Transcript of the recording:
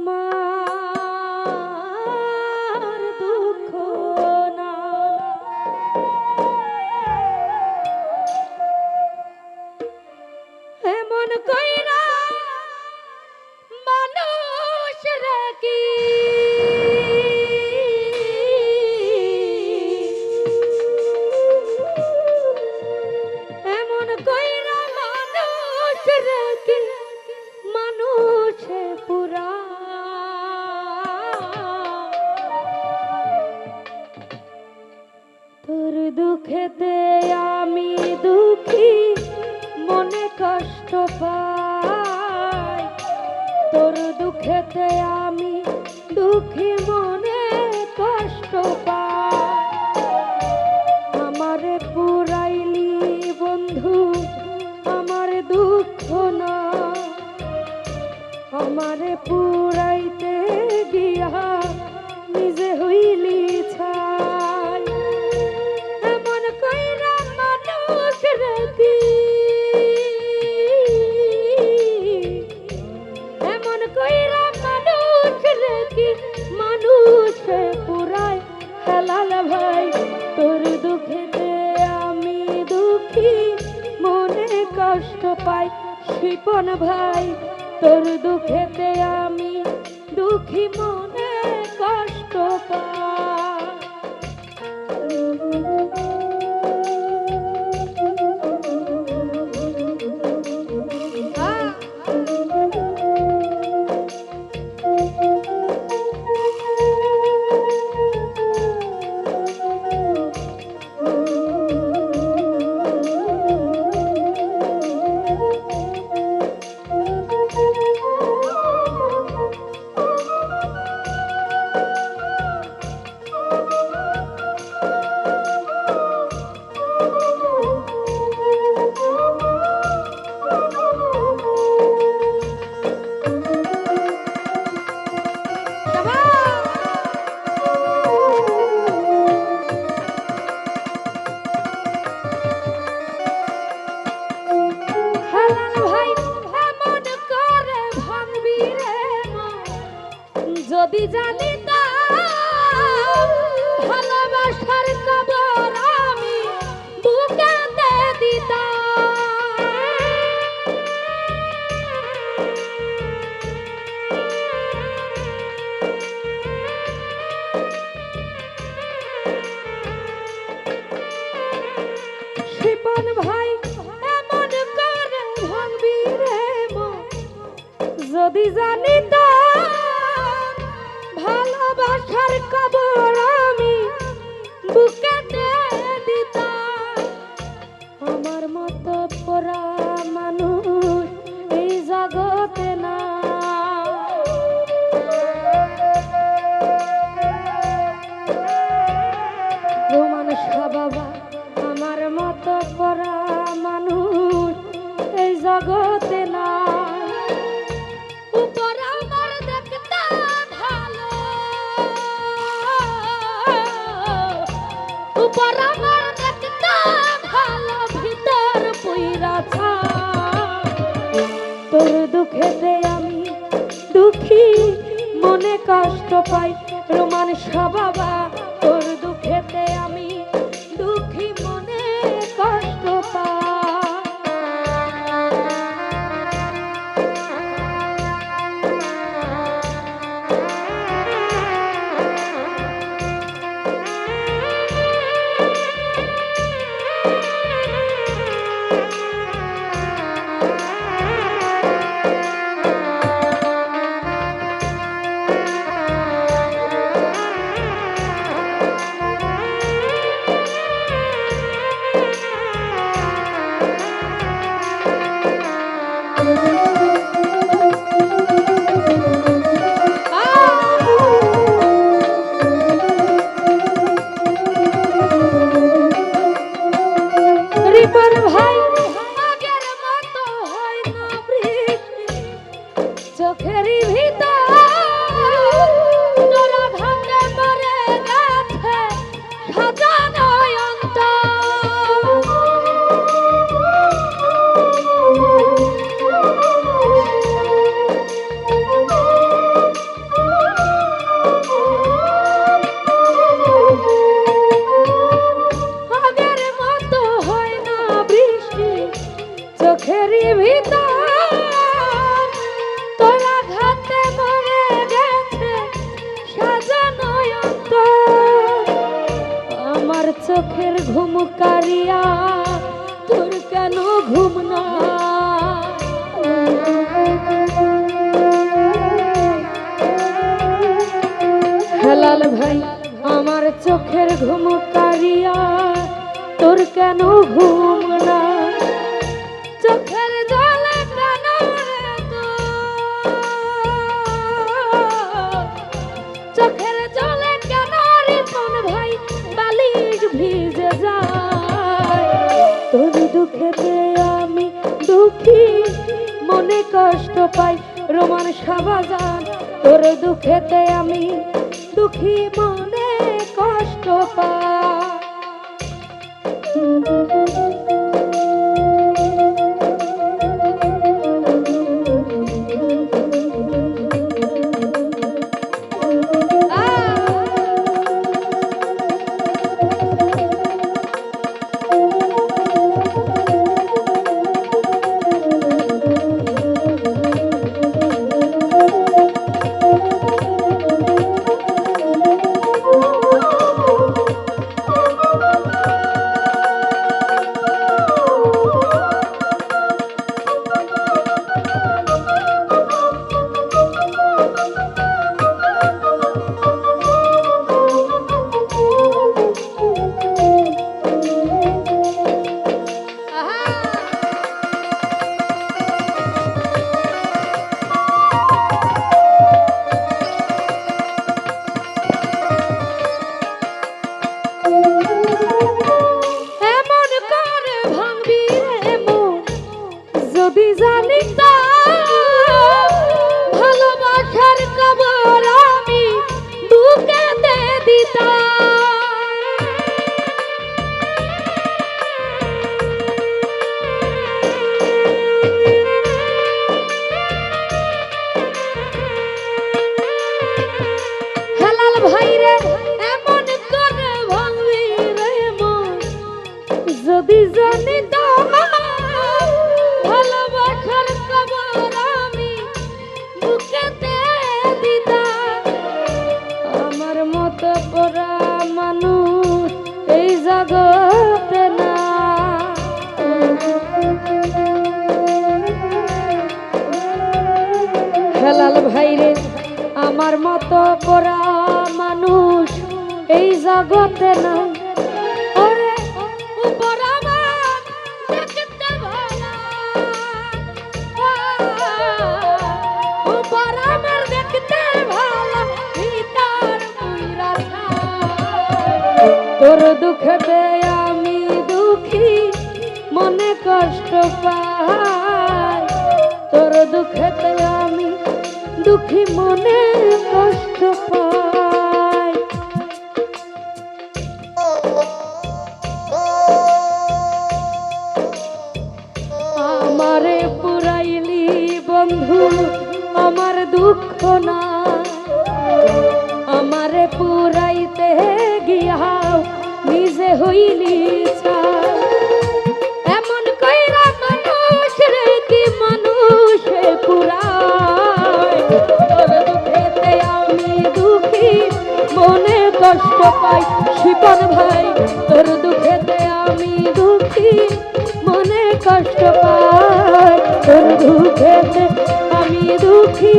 Mom. দুঃখেতে আমি দুঃখী, মনে কষ্ট পাই। তোর দুঃখেতে আমি দুঃখী, মনে কষ্ট পাই। আমারে পুরাইলি বন্ধু, আমার দুঃখ না আমারে পুরাই তাতে আমি দুঃখী মন সবই জানি কষ্ট পাই রোমান সবাবা চোখের ঘুম কারিয়া তোর কেন ঘুম না? হেলাল ভাই, আমার চোখের ঘুম কারিয়া তোর কেন ঘুম না? কষ্ট পাই। রোমান সাবাজান তোর দুঃখেতে আমি দুঃখী মন। আমার মতো পড়া মানুষ এই জগতে না। তোর দুঃখে আমি দুঃখী, মনে কষ্ট পাই। তোর দুঃখেতে আমি দুঃখী মনে কষ্ট পাই আমারে পুরাইলি বন্ধু, আমার দুঃখ না আমারে পুরাইতে গিয়াও, নিজে হইলি ছাই। কষ্ট পাই শিপন ভাই, তোর দুঃখেতে আমি দুঃখী। মনে কষ্ট পাই তোর দুঃখেতে আমি দুঃখী।